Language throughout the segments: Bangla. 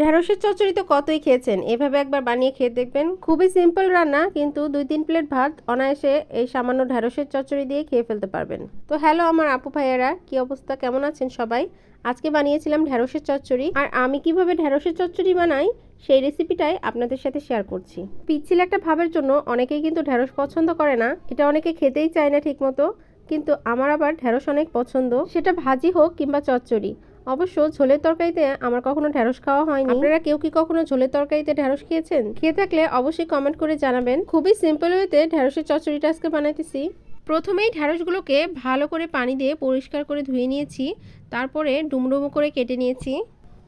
ঢেঁড়সের চচ্চড়ি তো কতই খেয়েছেন? এভাবে একবার বানিয়ে খেয়ে দেখবেন। খুবই সিম্পল রান্না, কিন্তু দুই তিন প্লেট ভাত অনায়াসে এই সামান্য ঢেঁড়সের চচ্চড়ি দিয়ে খেয়ে ফেলতে পারবেন। তো হ্যালো আমার আপু ভাইয়েরা, কি অবস্থা? কেমন আছেন সবাই? আজকে বানিয়েছিলাম ঢেঁড়সের চচ্চড়ি। আর আমি কীভাবে ঢেঁড়সের চচ্চড়ি বানাই, সেই রেসিপিটাই আপনাদের সাথে শেয়ার করছি। পিচ্ছিল একটা ভাবের জন্য অনেকেই কিন্তু ঢেঁড়স পছন্দ করে না। এটা অনেকে খেতেই চায় না ঠিকমতো। কিন্তু আমার আবার ঢেঁড়স অনেক পছন্দ। সেটা ভাজি হোক কিংবা চচ্চড়ি। অবশ্য ঝোলের তরকারিতে আমার কখনো ঢ্যাঁড়স খাওয়া হয়নি। আপনারা কেউ কি কখনো ঝোলের তরকারিতে ঢ্যাঁড়স খেয়েছেন? খেয়ে থাকলে অবশ্যই কমেন্ট করে জানাবেন। খুবই সিম্পল ওয়েতে ঢ্যাঁড়সের চচ্চড়িটা আজকে বানাইতেছি। প্রথমেই ঢ্যাঁড়সগুলোকে ভালো করে পানি দিয়ে পরিষ্কার করে ধুয়ে নিয়েছি। তারপরে ডুমডুমো করে কেটে নিয়েছি।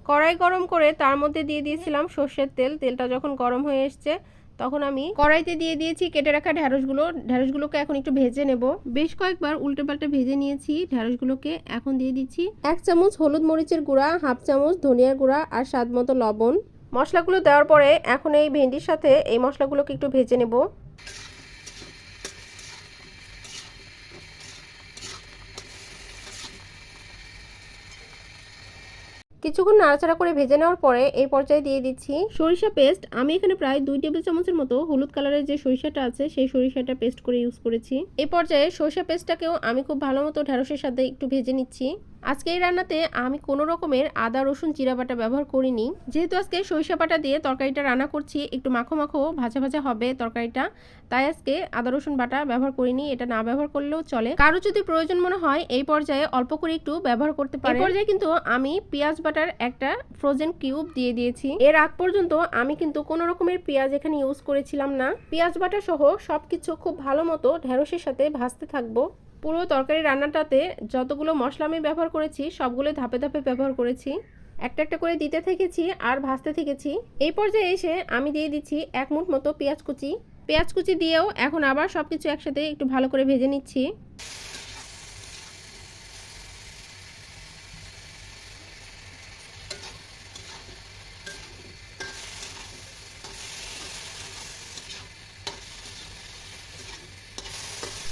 কড়াই গরম করে তার মধ্যে দিয়ে দিয়েছিলাম সর্ষের তেল। তেলটা যখন গরম হয়ে এসছে তখন আমি কড়াইতে দিয়ে দিয়েছি, কেটে রাখা ঢ্যাঁড়সগুলো ঢ্যাঁড়সগুলোকে এখন একটু ভেজে নেব। বেশ কয়েকবার উল্টে পাল্টে ভেজে নিয়েছি ঢ্যাঁড়সগুলোকে এখন দিয়ে দিচ্ছি এক চামচ হলুদ মরিচের গুঁড়া, হাফ চামচ ধনিয়ার গুঁড়া আর স্বাদ মতো লবণ। মশলাগুলো দেওয়ার পরে এখন এই ভেন্ডির সাথে এই মশলাগুলোকে একটু ভেজে নেব। কিছুক্ষণ নাড়াচাড়া করে ভেজে নেওয়ার পরে এই পর্যায়ে দিয়ে দিচ্ছি সরিষা পেস্ট। আমি এখানে প্রায় দুই টেবিল চামচের মতো হলুদ কালারের যে সরিষাটা আছে, সেই সরিষাটা পেস্ট করে ইউজ করেছি। এই পর্যায়ে সরিষা পেস্টটাকেও আমি খুব ভালো মতো ঢেঁড়সের সাথে একটু ভেজে নিচ্ছি। আজকে এই রান্নাতে আমি কোনো রকমের আদা, রসুন, জিরা বাটা ব্যবহার করিনি। যেহেতু আজকে সরিষা বাটা দিয়ে তরকারিটা রান্না করছি, একটু মাখো মাখো ভাজা ভাজা হবে তরকারিটা, তাই আজকে আদা, রসুন বাটা ব্যবহার করিনি, এটা না ব্যবহার করলেও চলে। কারও যদি প্রয়োজন মনে হয়, এই পর্যায়ে অল্প করে একটু ব্যবহার করতে পারে পর্যায়ে কিন্তু আমি পেঁয়াজ বাটার একটা ফ্রোজেন কিউব দিয়ে দিয়েছি। এর আগ পর্যন্ত আমি কিন্তু কোনো রকমের পেঁয়াজ এখানে ইউজ করেছিলাম না। পেঁয়াজ বাটা সহ সবকিছু খুব ভালো মতো ঢেঁড়সের সাথে ভাজতে থাকব। পুরো তরকারি রান্নাটাতে যতগুলো মশলা আমি ব্যবহার করেছি সবগুলো ধাপে ধাপে ব্যবহার করেছি। একটা একটা করে দিতে থেকেছি আর ভাজতে থেকেছি। এই পর্যায়ে এসে আমি দিয়ে দিচ্ছি এক মুঠ মতো পেঁয়াজ কুচি। পেঁয়াজ কুচি দিয়েও এখন আবার সব কিছু একসাথে একটু ভালো করে ভেজে নিচ্ছি।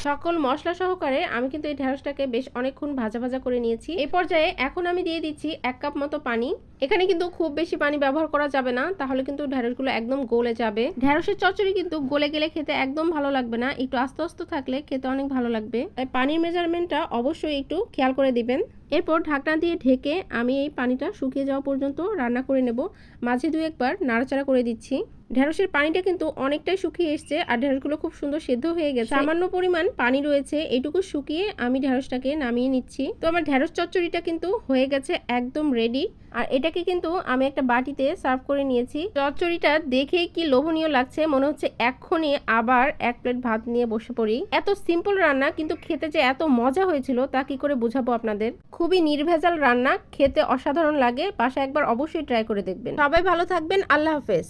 সকল মশলা সহকারে আমি কিন্তু এই ঢেঁড়সটাকে বেশ অনেকক্ষণ ভাজা ভাজা করে নিয়েছি। এই পর্যায়ে এখন আমি দিয়ে দিচ্ছি এক কাপ মতো পানি। এখানে কিন্তু খুব বেশি পানি ব্যবহার করা যাবে না, তাহলে কিন্তু ঢেঁড়সগুলো একদম গলে যাবে। ঢেঁড়সের চচ্চড়ি কিন্তু গলে গেলে খেতে একদম ভালো লাগবে না, একটু আস্তে আস্তে থাকলে খেতে অনেক ভালো লাগবে। পানির মেজারমেন্টটা অবশ্যই একটু খেয়াল করে দিবেন। এরপর ঢাকনা দিয়ে ঢেকে আমি এই পানিটা শুকিয়ে যাওয়া পর্যন্ত রান্না করে নেব। মাঝে দু একবার নাড়াচাড়া করে দিচ্ছি। ঢেঁড়সের পানিটা কিন্তু অনেকটাই শুকিয়ে এসছে আর ঢেঁড়সগুলো খুব সুন্দর সেদ্ধ হয়ে গেছে। সামান্য পরিমাণ পানি রয়েছে, এইটুকু শুকিয়ে আমি ঢেঁড়সটাকে নামিয়ে নিচ্ছি। তো আমার ঢেঁড়স চচ্চড়িটা কিন্তু হয়ে গেছে একদম রেডি আর এটাকে কিন্তু আমি একটা বাটিতে সার্ভ করে নিয়েছি। চচ্চড়িটা দেখেই কি লোভনীয় লাগছে, মনে হচ্ছে এক্ষুনি আবার এক প্লেট ভাত নিয়ে বসে পড়ি। এত সিম্পল রান্না, কিন্তু খেতে যে এত মজা হয়েছিল, তা কি করে বোঝাবো আপনাদের? খুবই নির্ভেজাল রান্না, খেতে অসাধারণ লাগে বাসা একবার অবশ্যই ট্রাই করে দেখবেন। সবাই ভালো থাকবেন, আল্লাহ হাফেজ।